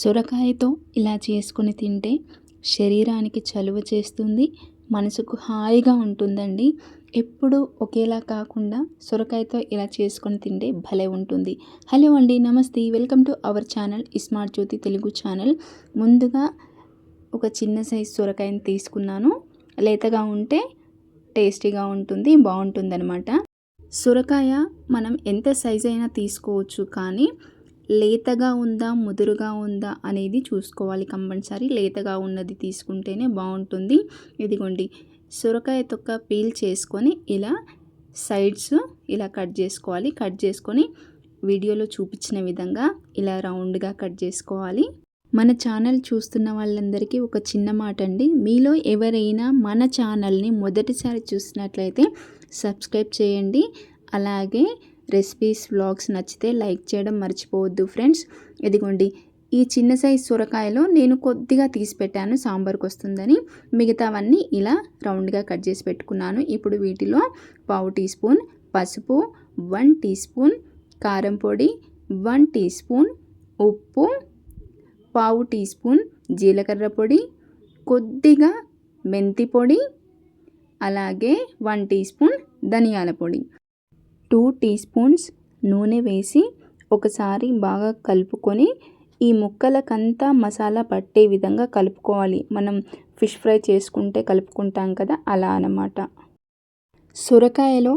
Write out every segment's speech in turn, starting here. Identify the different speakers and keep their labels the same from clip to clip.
Speaker 1: సొరకాయతో ఇలా చేసుకొని తింటే శరీరానికి చలువ చేస్తుంది మనసుకు హాయిగా ఉంటుందండి. ఎప్పుడు ఒకేలా కాకుండా సొరకాయతో ఇలా చేసుకొని తింటే భలే ఉంటుంది. హలో అండి నమస్తే. Welcome to our channel smart Jyothi Telugu channel. ముందుగా ఒక చిన్న సైజు సొరకాయని తీసుకున్నాను. లేతగా ఉంటే టేస్టీగా ఉంటుంది బాగుంటుందన్నమాట. సొరకాయ మనం ఎంత సైజ్ అయినా తీసుకోవచ్చు కానీ లేతగా ఉందా ముదురుగా ఉందా అనేది చూసుకోవాలి కంపల్సరీ. లేతగా ఉన్నది తీసుకుంటేనే బాగుంటుంది. ఇదిగోండి సొరకాయ తొక్క పీల్ చేసుకొని ఇలా సైడ్స్ ఇలా కట్ చేసుకోవాలి. కట్ చేసుకొని వీడియోలో చూపించిన విధంగా ఇలా రౌండ్గా కట్ చేసుకోవాలి. మన ఛానల్ చూస్తున్న వాళ్ళందరికీ ఒక చిన్న మాట అండి. మీలో ఎవరైనా మన ఛానల్ని మొదటిసారి చూసినట్లయితే సబ్స్క్రైబ్ చేయండి. అలాగే రెసిపీస్ వ్లాగ్స్ నచ్చితే లైక్ చేయడం మర్చిపోవద్దు ఫ్రెండ్స్. ఇదిగోండి ఈ చిన్న సైజ్ సొరకాయలో నేను కొద్దిగా తీసి పెట్టాను సాంబార్కి వస్తుందని. మిగతావన్నీ ఇలా రౌండ్గా కట్ చేసి పెట్టుకున్నాను. ఇప్పుడు వీటిలో పావు టీ స్పూన్ పసుపు వన్ టీ స్పూన్ కారం పొడి వన్ టీ స్పూన్ ఉప్పు పావు టీ స్పూన్ జీలకర్ర పొడి కొద్దిగా మెంతి పొడి అలాగే వన్ టీ స్పూన్ ధనియాల పొడి. టూ టీ స్పూన్స్ నూనె వేసి ఒకసారి బాగా కలుపుకొని ఈ ముక్కలకంతా మసాలా పట్టే విధంగా కలుపుకోవాలి. మనం ఫిష్ ఫ్రై చేసుకుంటే కలుపుకుంటాం కదా అలా అన్నమాట. సొరకాయలో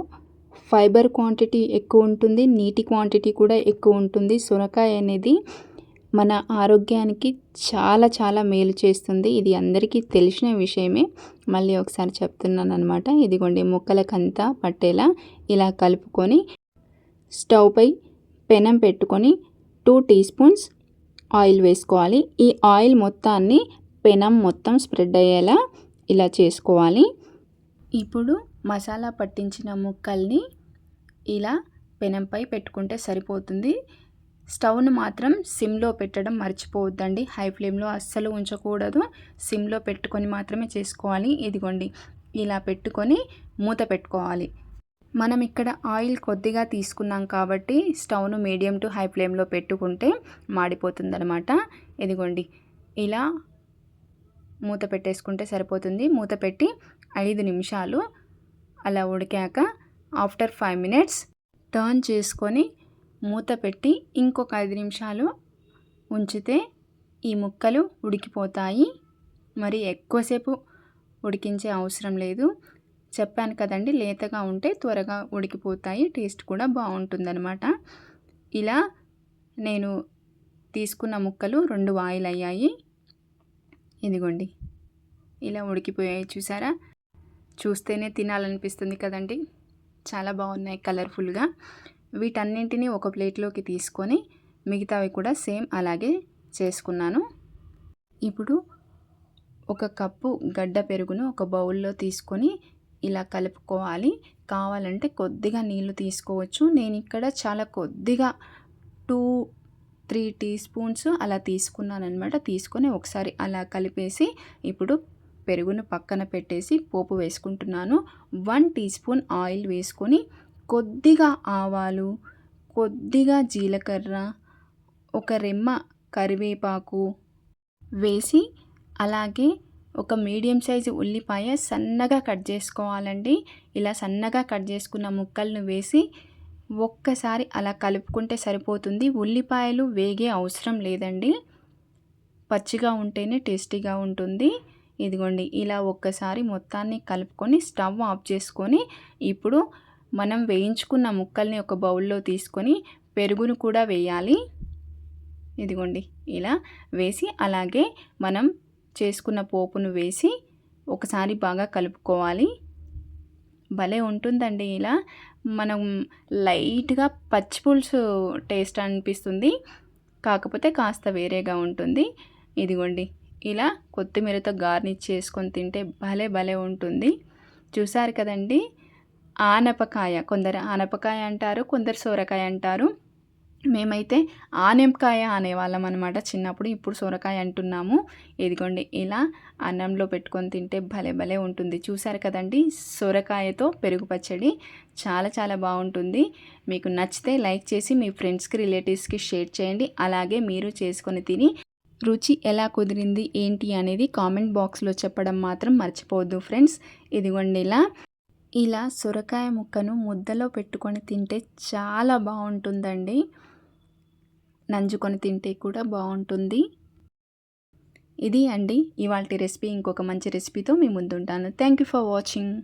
Speaker 1: ఫైబర్ క్వాంటిటీ ఎక్కువ ఉంటుంది నీటి క్వాంటిటీ కూడా ఎక్కువ ఉంటుంది. సొరకాయ అనేది మన ఆరోగ్యానికి చాలా చాలా మేలు చేస్తుంది. ఇది అందరికీ తెలిసిన విషయమే. మళ్ళీ ఒకసారి చెప్తున్నాను అనమాట ఇదిగోండి ముక్కలకంతా పట్టేలా ఇలా కలుపుకొని స్టవ్పై పెనం పెట్టుకొని టూ టీ స్పూన్స్ ఆయిల్ వేసుకోవాలి. ఈ ఆయిల్ మొత్తాన్ని పెనం మొత్తం స్ప్రెడ్ అయ్యేలా ఇలా చేసుకోవాలి. ఇప్పుడు మసాలా పట్టించిన ముక్కల్ని ఇలా పెనంపై పెట్టుకుంటే సరిపోతుంది. స్టవ్ను మాత్రం సిమ్లో పెట్టడం మర్చిపోవద్దండి. హై ఫ్లేమ్లో అస్సలు ఉంచకూడదు. సిమ్లో పెట్టుకొని మాత్రమే చేసుకోవాలి. ఇదిగోండి. ఇలా పెట్టుకొని మూత పెట్టుకోవాలి. మనం ఇక్కడ ఆయిల్ కొద్దిగా తీసుకున్నాం కాబట్టి స్టవ్ను మీడియం టు హై ఫ్లేమ్లో పెట్టుకుంటే మాడిపోతుందనమాట ఇదిగోండి. ఇలా మూత పెట్టేసుకుంటే సరిపోతుంది. మూత పెట్టి ఐదు నిమిషాలు అలా ఉడికాక ఆఫ్టర్ ఫైవ్ మినిట్స్ టర్న్ చేసుకొని మూత పెట్టి ఇంకొక ఐదు నిమిషాలు ఉంచితే ఈ ముక్కలు ఉడికిపోతాయి. మరి ఎక్కువసేపు ఉడికించే అవసరం లేదు. చెప్పాను కదండి లేతగా ఉంటే త్వరగా ఉడికిపోతాయి. టేస్ట్ కూడా బాగుంటుందన్నమాట. ఇలా నేను తీసుకున్న ముక్కలు రెండు వాయిల్ అయ్యాయి. ఇదిగోండి. ఇలా ఉడికిపోయాయి చూసారా? చూస్తేనే తినాలనిపిస్తుంది కదండి. చాలా బాగున్నాయి కలర్ఫుల్గా. వీటన్నింటినీ ఒక ప్లేట్లోకి తీసుకొని మిగతావి కూడా సేమ్ అలాగే చేసుకున్నాను. ఇప్పుడు ఒక కప్పు గడ్డ పెరుగును ఒక బౌల్లో తీసుకొని ఇలా కలుపుకోవాలి. కావాలంటే కొద్దిగా నీళ్ళు తీసుకోవచ్చు. నేను ఇక్కడ చాలా కొద్దిగా టూ త్రీ టీ స్పూన్స్ అలా తీసుకున్నాను అనమాట తీసుకొని ఒకసారి అలా కలిపేసి ఇప్పుడు పెరుగును పక్కన పెట్టేసి పోపు వేసుకుంటున్నాను. వన్ టీ స్పూన్ ఆయిల్ వేసుకొని కొద్దిగా ఆవాలు కొద్దిగా జీలకర్ర ఒక రెమ్మ కరివేపాకు వేసి అలాగే ఒక మీడియం సైజు ఉల్లిపాయ సన్నగా కట్ చేసుకోవాలండి. ఇలా సన్నగా కట్ చేసుకున్న ముక్కలను వేసి ఒక్కసారి అలా కలుపుకుంటే సరిపోతుంది. ఉల్లిపాయలు వేగే అవసరం లేదండి. పచ్చిగా ఉంటేనే టేస్టీగా ఉంటుంది. ఇదిగోండి ఇలా ఒక్కసారి మొత్తాన్ని కలుపుకొని స్టవ్ ఆఫ్ చేసుకొని ఇప్పుడు మనం వేయించుకున్న ముక్కల్ని ఒక బౌల్లో తీసుకొని పెరుగును కూడా వేయాలి. ఇదిగోండి ఇలా వేసి అలాగే మనం చేసుకున్న పోపును వేసి ఒకసారి బాగా కలుపుకోవాలి. భలే ఉంటుందండి ఇలా. మనం లైట్గా పచ్చిపులుసు టేస్ట్ అనిపిస్తుంది. కాకపోతే కాస్త వేరేగా ఉంటుంది. ఇదిగోండి ఇలా కొత్తిమీరతో గార్నిష్ చేసుకొని తింటే భలే భలే ఉంటుంది. చూసారు కదండి? ఆనపకాయ. కొందరు ఆనపకాయ అంటారు కొందరు సొరకాయ అంటారు. మేమైతే ఆనెంకాయ అనేవాళ్ళం అనమాట చిన్నప్పుడు ఇప్పుడు సొరకాయ అంటున్నాము. ఇదిగోండి ఇలా అన్నంలో పెట్టుకొని తింటే భలే భలే ఉంటుంది. చూసారు కదండి సొరకాయతో పెరుగు పచ్చడి చాలా చాలా బాగుంటుంది. మీకు నచ్చితే లైక్ చేసి మీ ఫ్రెండ్స్కి రిలేటివ్స్కి షేర్ చేయండి. అలాగే మీరు చేసుకొని తిని రుచి ఎలా కుదిరింది ఏంటి అనేది కామెంట్ బాక్స్లో చెప్పడం మాత్రం మర్చిపోవద్దు ఫ్రెండ్స్. ఇదిగోండి ఇలా ఇలా సొరకాయ ముక్కను ముద్దలో పెట్టుకొని తింటే చాలా బాగుంటుందండి. నంజుకొని తింటే కూడా బాగుంటుంది. ఇది అండి. ఇవాళ రెసిపీ ఇంకొక మంచి రెసిపీతో మీ ముందుంటాను. Thank you for watching